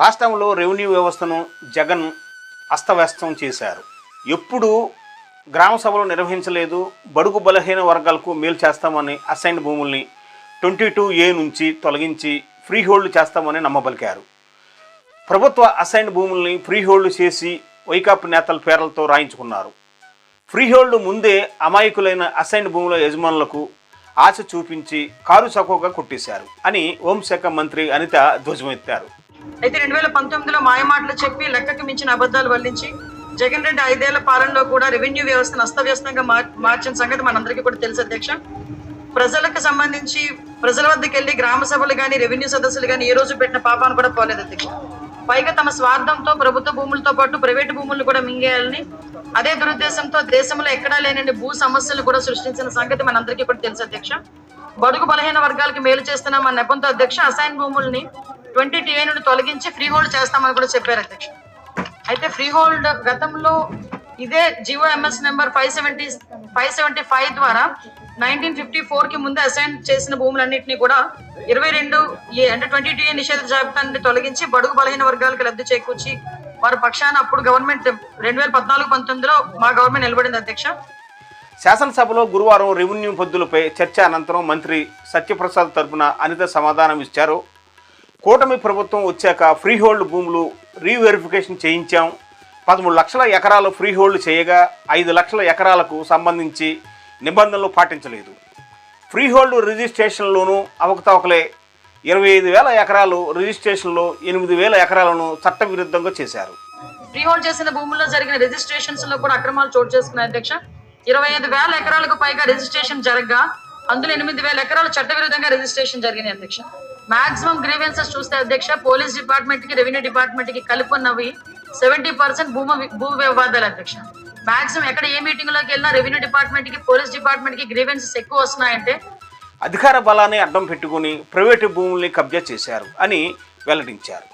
రాష్ట్రంలో రెవెన్యూ వ్యవస్థను జగన్ అస్తవ్యస్తం చేశారు. ఎప్పుడు గ్రామ సభలు నిర్వహించలేదు. బడుగు బలహీన వర్గాలకు మేలు చేస్తామని అసైన్ భూముల్ని ట్వంటీ టూ ఏ నుంచి తొలగించి ఫ్రీ హోల్డ్ చేస్తామని నమ్మబలికారు. ప్రభుత్వ అసైన్ భూముల్ని ఫ్రీ హోల్డ్ చేసి వైకాపు నేతల పేర్లతో రాయించుకున్నారు. ఫ్రీ హోల్డ్ ముందే అమాయకులైన అసైన్ భూముల యజమానులకు ఆశ చూపించి కారు చౌకగా కొట్టేశారు అని హోంశాఖ మంత్రి అనిత ధ్వజమెత్తారు. అయితే రెండు వేల పంతొమ్మిదిలో మాయమాటలు చెప్పి లెక్కకు మించిన అబద్ధాలు వల్లించి జగన్ రెడ్డి ఐదేళ్ళ పాలనలో కూడా రెవెన్యూ వ్యవస్థను అస్తవ్యస్తంగా మార్- మార్చిన సంగతి మనందరికీ కూడా తెలుసు అధ్యక్ష. ప్రజలకు సంబంధించి ప్రజల వద్దకు వెళ్ళి గ్రామ సభలు కానీ రెవెన్యూ సదస్సులు కానీ ఏ రోజు పెట్టిన పాపాను కూడా పోలేదు అధ్యక్ష. పైగా తమ స్వార్థంతో ప్రభుత్వ భూములతో పాటు ప్రైవేటు భూములను కూడా మింగేయాలని అదే దురుద్దేశంతో దేశంలో ఎక్కడా లేనని భూ సమస్యలు కూడా సృష్టించిన సంగతి మనందరికీ కూడా తెలుసు అధ్యక్ష. బడుగు బలహీన వర్గాలకు మేలు చేస్తున్నామన్న నెపంతో అధ్యక్ష అసైన్ భూముల్ని ట్వంటీ టీవీ నుండి తొలగించి ఫ్రీ హోల్డ్ చేస్తామని కూడా చెప్పారు అధ్యక్ష. అయితే ఫ్రీ హోల్డ్ గతంలో ఇదే GO MS number five seventy five seventy five ద్వారా నైన్టీన్ ఫిఫ్టీ ఫోర్కి ముందు అసైన్ చేసిన భూములన్నింటినీ కూడా ఇరవై రెండు అంటే ట్వంటీ టూ నిషేధ జాబితా నుండి తొలగించి బడుగు బలహీన వర్గాలకు లబ్ధి చేకూర్చి వారి పక్షాన అప్పుడు గవర్నమెంట్ రెండు వేల పద్నాలుగు పంతొమ్మిదిలో మా గవర్నమెంట్ నిలబడింది అధ్యక్ష. శాసనసభలో గురువారం రెవెన్యూ పొద్దులపై చర్చ అనంతరం మంత్రి సత్యప్రసాద్ తరపున అనిత సమాధానం ఇచ్చారు. కూటమి ప్రభుత్వం వచ్చాక ఫ్రీ హోల్డ్ భూములు రీవెరిఫికేషన్ చేయించాం. పదమూడు లక్షల ఎకరాలు ఫ్రీ హోల్డ్ చేయగా ఐదు లక్షల ఎకరాలకు సంబంధించి నిబంధనలు పాటించలేదు. ఫ్రీహోల్డ్ రిజిస్ట్రేషన్లోనూ అవకతవకలే ఇరవై ఐదు వేల ఎకరాలు రిజిస్ట్రేషన్లో ఎనిమిది వేల ఎకరాలను చట్టవిరుద్ధంగా చేశారు. ఫ్రీహోల్డ్ చేసిన భూముల్లో జరిగిన రిజిస్ట్రేషన్స్లో కూడా అక్రమాలు చోటు చేసుకున్నాయి అధ్యక్ష. ఇరవై ఐదు వేల ఎకరాలకు పైగా రిజిస్ట్రేషన్ జరగగా అందులో ఎనిమిది వేల ఎకరాలు చట్టవిరుద్ధంగా రిజిస్ట్రేషన్ జరిగినాయి అధ్యక్ష. మాక్సిమం గ్రీవెన్సెస్ చూస్తే అధ్యక్ష పోలీస్ డిపార్ట్మెంట్కి రెవెన్యూ డిపార్ట్మెంట్కి కలుపున్నవి సెవెంటీ పర్సెంట్ భూమి భూ వివాదాలు అధ్యక్ష. మాక్సిమం ఎక్కడ ఏ మీటింగ్లోకి వెళ్ళినా రెవెన్యూ డిపార్ట్మెంట్కి పోలీస్ డిపార్ట్మెంట్కి గ్రీవెన్సెస్ ఎక్కువ వస్తున్నాయంటే అధికార బలాన్ని అడ్డం పెట్టుకుని ప్రైవేటు భూముల్ని కబ్జా చేశారు అని వెల్లడించారు.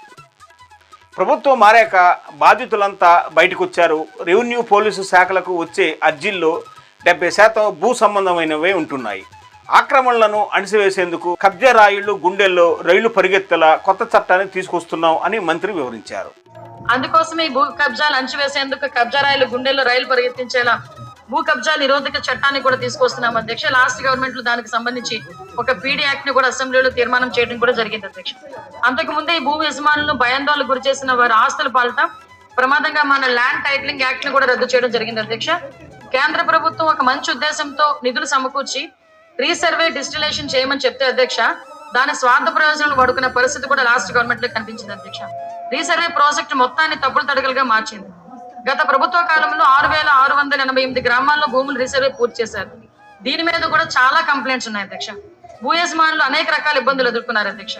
ప్రభుత్వం మారాక బాధితులంతా బయటకు వచ్చారు రెవెన్యూ పోలీసు శాఖలకు వచ్చే అర్జీల్లో డెబ్బై శాతం భూ సంబంధమైనవే ఉంటున్నాయి. ఆక్రమణలను అణిసివేసేందుకు కబ్జా రాయిళ్ళు గుండెల్లో రైళ్ళు పరిగెత్తేలా కొత్త చట్టాన్ని తీసుకొస్తున్నాం అని మంత్రి వివరించారు. అందుకోసమే ఈ భూ కబ్జాలు అణిచివేసేందుకు కబ్జా రాయిలు గుండెల్లో రైలు పరిగెత్తించేలా భూ కబ్జా నిరోధక చట్టాన్ని కూడా తీసుకొస్తున్నాం అధ్యక్ష. లాస్ట్ గవర్నమెంట్లో దానికి సంబంధించి ఒక పీడీ యాక్ట్ని కూడా అసెంబ్లీలో తీర్మానం చేయడం కూడా జరిగింది అధ్యక్ష. అంతకు ముందే ఈ భూ యజమానులను భయాందోళనకు గురి చేసిన వారి ఆస్తుల పాలట ప్రమాదంగా మన ల్యాండ్ టైటిలింగ్ యాక్ట్ని కూడా రద్దు చేయడం జరిగింది అధ్యక్ష. కేంద్ర ప్రభుత్వం ఒక మంచి ఉద్దేశంతో నిధులు సమకూర్చి రీసర్వే డిస్టిలేషన్ చేయమని చెప్తే అధ్యక్ష దాని స్వార్థ ప్రయోజనాలు వాడుకునే పరిస్థితి కూడా లాస్ట్ గవర్నమెంట్లో కనిపించింది అధ్యక్ష. రీసర్వే ప్రాజెక్ట్ మొత్తాన్ని తప్పులు తడకలుగా మార్చింది. గత ప్రభుత్వ కాలంలో ఆరు వేల ఆరు వందల ఎనభై ఎనిమిది గ్రామాల్లో భూములు రీసర్వే పూర్తి చేశారు. దీని మీద కూడా చాలా కంప్లైంట్స్ ఉన్నాయి అధ్యక్ష. భూ యజమానులు అనేక రకాల ఇబ్బందులు ఎదుర్కొన్నారు అధ్యక్ష.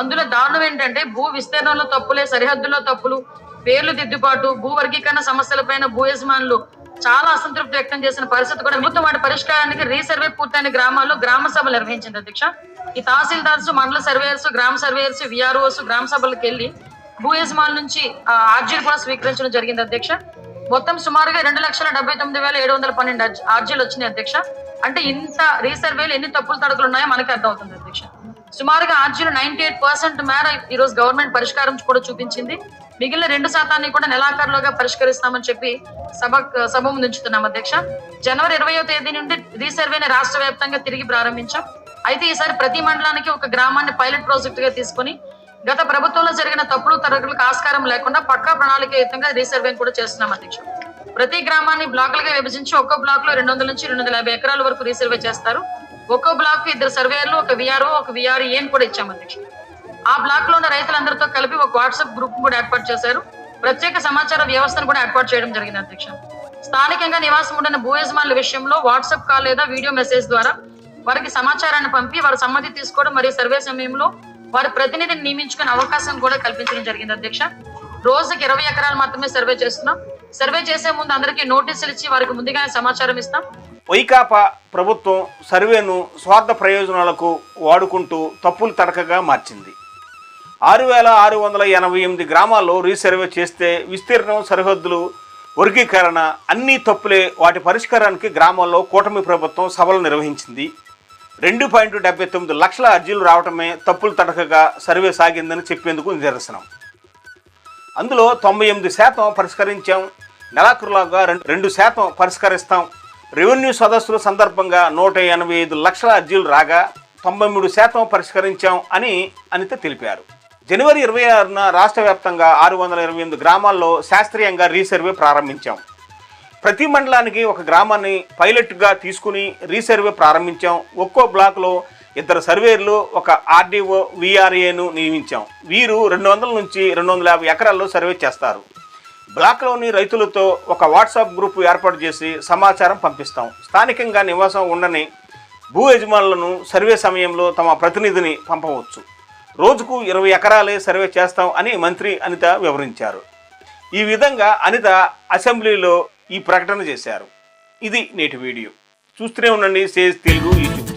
అందులో దారుణం ఏంటంటే భూ విస్తీర్ణంలో తప్పులే సరిహద్దుల్లో తప్పులు పేర్లు దిద్దుబాటు భూ వర్గీకరణ సమస్యలపైన భూ యజమానులు చాలా అసంతృప్తి వ్యక్తం చేసిన పరిస్థితి కూడా ప్రభుత్వం వాటి పరిష్కారానికి రీసర్వే పూర్తయిన గ్రామాల్లో గ్రామ సభలు నిర్వహించింది అధ్యక్ష. ఈ తహసీల్దార్స్ మండల సర్వేయర్స్ గ్రామ సర్వేయర్స్ విఆర్ఓస్ గ్రామ సభలకు వెళ్ళి భూ యజమానుల నుంచి ఆర్జీలు కూడా స్వీకరించడం జరిగింది అధ్యక్ష. మొత్తం సుమారుగా రెండు లక్షల డెబ్బై తొమ్మిది వేల ఏడు వందల పన్నెండు ఆర్జీలు వచ్చినాయి అధ్యక్ష. అంటే ఇంత రీసర్వేలు ఎన్ని తప్పులు తడకలు ఉన్నాయో మనకి అర్థమవుతుంది అధ్యక్ష. సుమారుగా ఆర్జీలు నైన్టీ ఎయిట్ పర్సెంట్ మేర ఈ రోజు గవర్నమెంట్ పరిష్కారం కూడా చూపించింది. మిగిలిన రెండు శాతాన్ని కూడా నెలాఖరులోగా పరిష్కరిస్తామని చెప్పి సభ సభ ముందుంచుతున్నాం అధ్యక్ష. జనవరి ఇరవయో తేదీ నుండి రీసర్వేని రాష్ట్ర వ్యాప్తంగా తిరిగి ప్రారంభించాం. అయితే ఈసారి ప్రతి మండలానికి ఒక గ్రామాన్ని పైలట్ ప్రాజెక్ట్గా తీసుకొని గత ప్రభుత్వంలో జరిగిన తప్పుడు తరగతులకు ఆస్కారం లేకుండా పక్కా ప్రణాళికయుతంగా రీసర్వేని కూడా చేస్తున్నాం అధ్యక్ష. ప్రతి గ్రామాన్ని బ్లాకులుగా విభజించి ఒక్కో బ్లాక్లో రెండు వందల నుంచి రెండు వందల యాభై ఎకరాల వరకు రీసర్వే చేస్తారు. ఒక్కో బ్లాక్ ఇద్దరు సర్వేయర్లు ఒక విఆర్ఓ ఒక విఆర్ఏని కూడా ఇచ్చాం అధ్యక్ష. ఆ బ్లాక్లో ఉన్న రైతులందరితో కలిపి ఒక వాట్సాప్ గ్రూప్ కూడా ఏర్పాటు చేశారు. ప్రత్యేక సమాచార వ్యవస్థను కూడా ఏర్పాటు చేయడం జరిగింది అధ్యక్ష. స్థానికంగా నివాసం ఉండిన భూ యజమానుల విషయంలో వాట్సాప్ కాల్ లేదా వీడియో మెసేజ్ ద్వారా వారికి సమాచారాన్ని పంపి వారి సమ్మతి తీసుకోవడం మరియు సర్వే సమయంలో వారి ప్రతినిధిని నియమించుకునే అవకాశం కూడా కల్పించడం జరిగింది అధ్యక్ష. రోజుకి ఇరవై ఎకరాలు మాత్రమే సర్వే చేస్తున్నాం. సర్వే చేసే ముందు అందరికీ నోటీసులు ఇచ్చి వారికి ముందుగానే సమాచారం ఇస్తాం. వైకాపా ప్రభుత్వం సర్వేను స్వార్థ ప్రయోజనాలకు వాడుకుంటూ తప్పులు తడకగా మార్చింది. ఆరు వేల ఆరు వందల ఎనభై ఎనిమిది గ్రామాల్లో రీసర్వే చేస్తే విస్తీర్ణం సరిహద్దులు వర్గీకరణ అన్నీ తప్పులే వాటి పరిష్కారానికి గ్రామాల్లో కూటమి ప్రభుత్వం సభలు నిర్వహించింది. రెండు పాయింట్ డెబ్బై తొమ్మిది లక్షల అర్జీలు రావటమే తప్పులు తడకగా సర్వే సాగిందని చెప్పేందుకు నిదర్శనం. అందులో తొంభై ఎనిమిది శాతం పరిష్కరించాం నెలాఖరులాగా రెండు రెండు శాతం పరిష్కరిస్తాం రెవెన్యూ సదస్సుల సందర్భంగా నూట ఎనభై ఐదు లక్షల అర్జీలు రాగా తొంభై మూడు శాతం పరిష్కరించాం అని అనిత తెలిపారు. జనవరి ఇరవై ఆరున రాష్ట్ర వ్యాప్తంగా ఆరు వందల ఇరవై ఎనిమిది గ్రామాల్లో శాస్త్రీయంగా రీసర్వే ప్రారంభించాం. ప్రతి మండలానికి ఒక గ్రామాన్ని పైలట్గా తీసుకుని రీసర్వే ప్రారంభించాం. ఒక్కో బ్లాక్లో ఇద్దరు సర్వేర్లు ఒక ఆర్డీఓ విఆర్ఏను నియమించాం. వీరు రెండు వందల నుంచి రెండు వందల యాభై ఎకరాల్లో సర్వే చేస్తారు. బ్లాక్లోని రైతులతో ఒక వాట్సాప్ గ్రూప్ ఏర్పాటు చేసి సమాచారం పంపిస్తాం. స్థానికంగా నివాసం ఉండని భూ యజమానులను సర్వే సమయంలో తమ ప్రతినిధిని పంపవచ్చు. రోజుకు ఇరవై ఎకరాలే సర్వే చేస్తాం అని మంత్రి అనిత వివరించారు. ఈ విధంగా అనిత అసెంబ్లీలో ఈ ప్రకటన చేశారు. ఇది నేటి వీడియో. చూస్తూనే ఉండండి సేజ్ తెలుగు యూట్యూబ్.